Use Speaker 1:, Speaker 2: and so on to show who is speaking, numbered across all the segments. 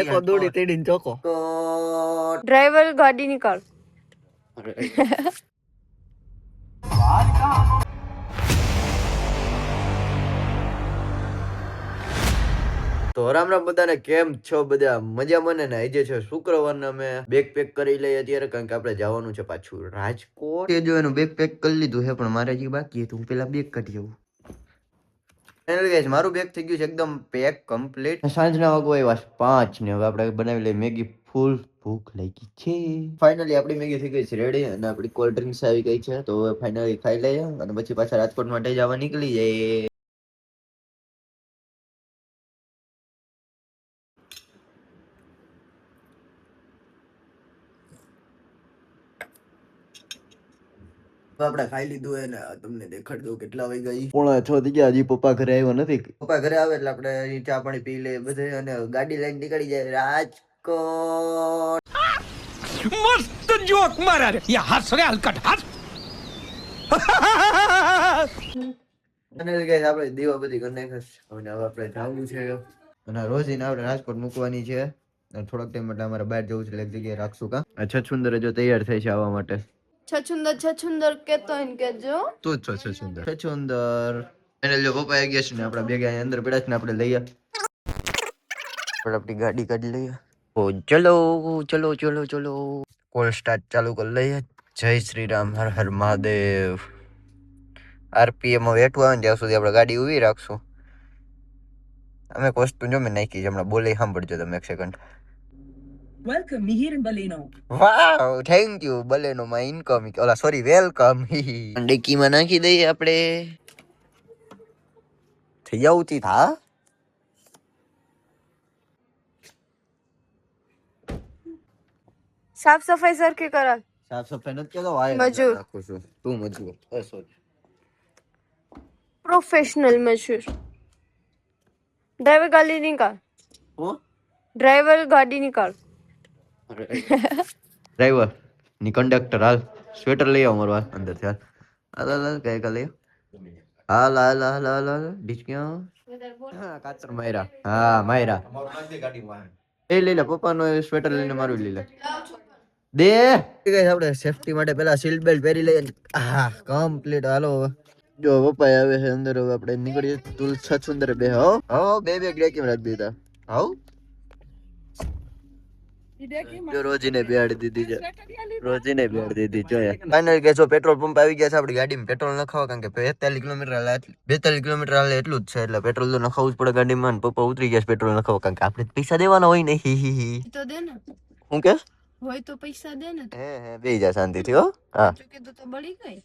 Speaker 1: એકો દોડી તેડીને ચોકો.
Speaker 2: ડ્રાઈવર ગાડી નિકાળ.
Speaker 1: તો રામ રામ બધાને કેમ છો બધા? મજા મને ને? આજે છે શુક્રવારને અમે બેગ પેક કરી લઈએ અત્યારે કારણ કે આપણે જવાનું છે પાછું રાજકોટ. એ જો એનું બેગ પેક કરી લીધું છે પણ મારે હજી બાકી હતું. હું પેલા બેગ કાઢી આવું. ફાઇનલ ગાઈસ મારું બેગ થઈ ગયું છે એકદમ પેક કમ્પ્લીટ સાંજના વાગો આવ્યા છે પાંચ ને હવે આપણે બનાવી લઈએ મેગી. ફૂલ ભૂખ લાગી છે. ફાઇનલી આપણી મેગી થઈ ગઈ છે રેડી અને આપણી કોલ્ડ ડ્રિંક્સ આવી ગઈ છે. તો હવે ફાઇનલી ખાઈ લઈએ અને પછી પાછા રાજકોટ માટે જવા નીકળી જઈએ. આપણે ખાઈ લીધું હે ને તમને દેખાડ દઉં કેટલા વાગે ગઈ પોણા છ થઈ ગયા હજી પપ્પા ઘરે આવ્યો નથી. પપ્પા ઘરે આવે એટલે આપણે ચા પાણી પી લે બધે અને ગાડી લઈને નીકળી જાય. રાજકોટ.
Speaker 3: મસ્ત જોક મારા યા હસ રે હલકટ હસ
Speaker 1: અને ગાઈસ આપણે દીવા બધી ઘર નાખશ અને હવે આપણે જવું છે. અને રોજીને આપણે રાજકોટ મૂકવાની છે. થોડાક ટાઈમ માટે અમારે બહાર જવું છે એક જગ્યાએ રાખશું કા? અચ્છા સુંદર જો તૈયાર થઈ છે આવવા માટે.
Speaker 2: છછુંદર છછુંદર કેતો એને કેજો.
Speaker 1: તું જ છો છછુંદર. છછુંદર. એને જો પપ્પા આવી ગયા છે ને આપણા ભેગા અંદર પડ્યા છે ને આપણે લઈએ આપણે આપણી ગાડી કાઢી લઈએ. ઓ ચલો ચલો ચલો ચલો. કોલ સ્ટાર્ટ ચાલુ કરી લઈએ. જય શ્રી રામ હર હર મહાદેવ. આરપીએમ વેઠવા આવે ને ત્યાં સુધી આપણે ગાડી ઊભી રાખશું. અમે એક વસ્તુ જો મેં નાખી છે હમણાં બોલે સાંભળજો તમે એક second
Speaker 4: Welcome, Mihir and Baleno.
Speaker 1: Wow thank you Baleno માં ઇન્કમ ઓલા સોરી વેલકમ ડેકીમાં નાખી દઈએ આપણે થઈ આવતી થા
Speaker 2: સાફ સફાઈ સરખી કરા
Speaker 1: સાફ સફાઈ નથી કેતો વાય
Speaker 2: મજૂર.
Speaker 1: છું તું મજૂર એ સોરી
Speaker 2: પ્રોફેશનલ મજૂર ડ્રાઈવર ગાડી નિકાળ
Speaker 1: હું
Speaker 2: ડ્રાઈવર ગાડી નિકાળ
Speaker 1: ડ્રાઈવર, ની કંડક્ટર હાલ. સ્વેટર લઈ આવો મારવા અંદરથી હાલ. હાલ હાલ કઈ કા લઈ હાલ હાલ હાલ હાલ હાલ. ડિસ્ક્યા કાતર માયરા. હા, માયરા. એ લઈ લે, પપ્પાનો સ્વેટર લઈને મારું લઈ લે. દે. ગાઈસ આપણે સેફટી માટે પેલા સીટ બેલ્ટ પહેરી લઈએ હા કમ્પ્લીટ હાલો જો પપ્પા આવે છે અંદર, હવે આપણે નીકળીએ. તુલ છ સુંદર બે, હો. હો, બે બે ગ્રે કેમ રાખી દીધા. હાઉ રોજીને બેહાડી દીધી છે રોજીને બેહાડી દીધી જોઈએ ફાઇનલ કે જો પેટ્રોલ પંપ આવી ગયા છે આપણી ગાડીમાં પેટ્રોલ નખાવા કારણ કે બેતાલીસ કિલોમીટર હાલે બેતાલીસ કિલોમીટર હાલે એટલું જ છે એટલે પેટ્રોલ તો નખાવું જ પડે ગાડીમાં પપ્પા ઉતરી ગયા છે પેટ્રોલ નખાવા કારણ કે આપણે પૈસા દેવાના હોય ને હી હી હી.
Speaker 2: તો દે ને.
Speaker 1: હું કે?
Speaker 2: હોય તો પૈસા દે ને.
Speaker 1: હે હે બેહી જા શાંતિથી હો. હા.
Speaker 2: તો બળી ગઈ.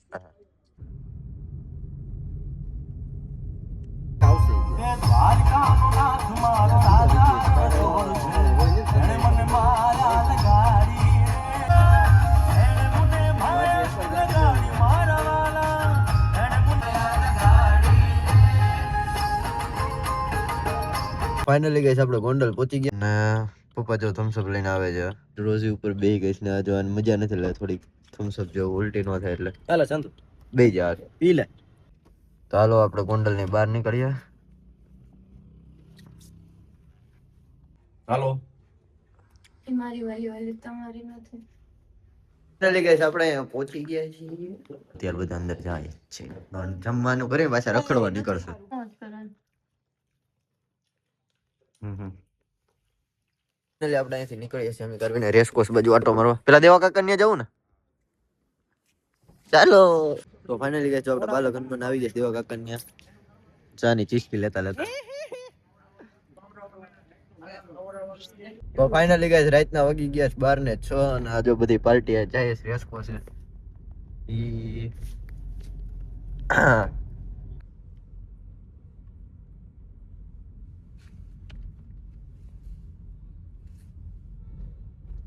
Speaker 1: ફાઇનલી ગઈશ આપણે ગોંડલ પહોંચી ગયા. ને પપ્પા જો થમ્સઅપ લઈને આવે છે. રોજી ઉપર બે ગઈશ ને આ જો મજા નથી લે થોડીક થમ્સઅપ જો ઉલટી ન થાય એટલે.
Speaker 5: હાલો શાંતુ
Speaker 1: બે જા
Speaker 5: પી લે.
Speaker 1: તો હાલો આપણે ગોંડલની બહાર નીકળીએ.
Speaker 5: હાલો.
Speaker 2: એ મારી વાલી વાલી તમારી નથી.
Speaker 1: ચાલી ગઈ આપણે અહીંયા પહોંચી ગયા છીએ. અત્યારે બધા અંદર જાય છે. જમવાનું કરી પાછા રખડવા નીકળશે. હમ હમ. એટલે આપણે અહીંથી નીકળીએ છીએ. અમે કરવીને રેસકોર્સ બાજુ આટો મારવા. પેલા દેવા કાકા ને જવું ને? ચાલો. તો ફાઇનલી ગઈ આપણે બાલક હનુમાન આવી જશે દેવા કાકા ને ચાની ચીસકી લેતા લેતા. તો ફાઇનલી ગાઈસ રાતના વાગી ગયા છે બાર ને છ અને આજે બધી પાર્ટી જાય છે રેસકો છે.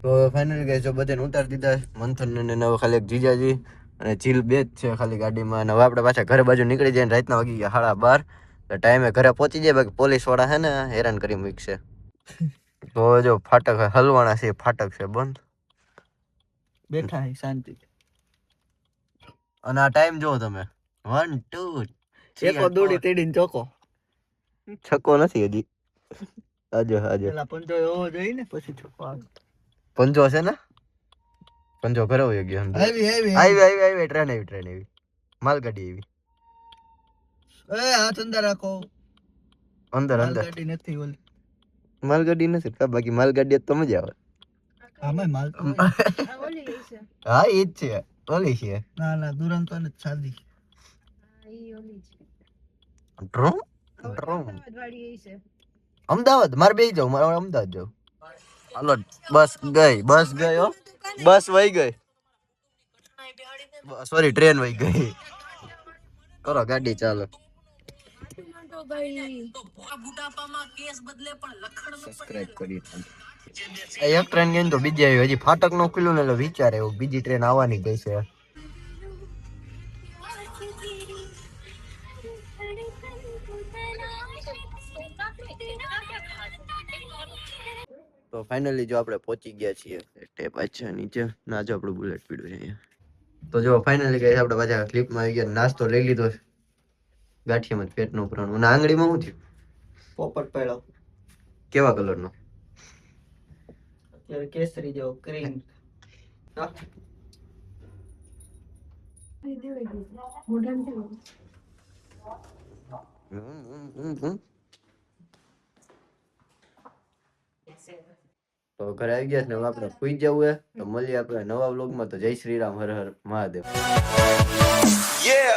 Speaker 1: તો ફાઇનલી ગાઈસ જો બધાને ઉતારી દીધા મંથન ને હવે ખાલી એક જીજાજી અને ચીલ બે જ છે ખાલી ગાડીમાં. અને હવે આપણે પાછા ઘરે બાજુ નીકળી જાય રાતના વાગી ગયા સાડા બાર. ટાઈમે ઘરે પહોંચી જાય, બાકી પોલીસવાળા છે ને હેરાન કરી મૂકશે. તો જો ફાટક હલવાણા છે ફાટક છે બંધ.
Speaker 5: બેઠા હે શાંતિ.
Speaker 1: અને આ ટાઈમ જો તમે. વન ટુ
Speaker 5: એકો દોડી તેડીને ચોકો.
Speaker 1: છક્કો નથી હજી. આજો આજો.
Speaker 5: પેલા પંજો એવો જોઈ ને પછી છોકરો આવે.
Speaker 1: પંજો છે ને? પંજો ઘરે હોય ગયો.
Speaker 5: આવી આવી
Speaker 1: આવી. આવી આવી ટ્રેન આવી ટ્રેન આવી. માલગાડી આવી.
Speaker 5: એ હાથ અંદર રાખો.
Speaker 1: અંદર અંદર.
Speaker 5: ગાડી નથી ઓલી.
Speaker 1: માલગાડી નથી કા બાકી માલગાડી જ તો મજા આવે.
Speaker 5: આમાં માલ
Speaker 2: આ ઓલી છે.
Speaker 1: હા એ જ છે. ઓલી છે.
Speaker 5: ના ના દુરંતો ને સાદી
Speaker 2: આ ઈ ઓલી છે.
Speaker 1: ડ્રોમ ડ્રોમ
Speaker 2: અમદાવાદ?
Speaker 1: મારે બે જાવ મારે અમદાવાદ જાવ. હાલો બસ ગઈ બસ ગઈ હો. બસ વહી ગઈ. સોરી ટ્રેન વહી ગઈ. કરો ગાડી ચાલો.
Speaker 2: તો ભાઈ
Speaker 1: સબસ્ક્રાઇબ કરી એક ટ્રેન ગઈ તો બીજી આવી હજી ફાટક નો ખુલ્લું ને એટલે વિચારે એવું બીજી ટ્રેન આવવાની ગઈ છે તો ફાઇનલી જો આપણે પહોંચી ગયા છીએ સ્ટેપ પાછા નીચે. ના જો આપણું બુલેટ પીડ્યું છે તો જો ફાઇનલી ગઈ આપણે પાછા ક્લિપમાં આવી ગયા નાસ્તો લઈ લીધો. છે ગાંઠિયામાં પેટનું ઉપરાણું અને આંગળીમાં શું થયું?
Speaker 5: પોપટ પેડો
Speaker 1: કેવા કલરનો
Speaker 5: અત્યારે કેસરી જેવો ક્રીમ
Speaker 1: તો ઘરે આવી ગયા છે ને હવે આપણે સુઈ જવું હે. તો મળીએ આપણે નવા વ્લોગમાં તો જય શ્રી રામ હર હર મહાદેવ.
Speaker 3: Yeah.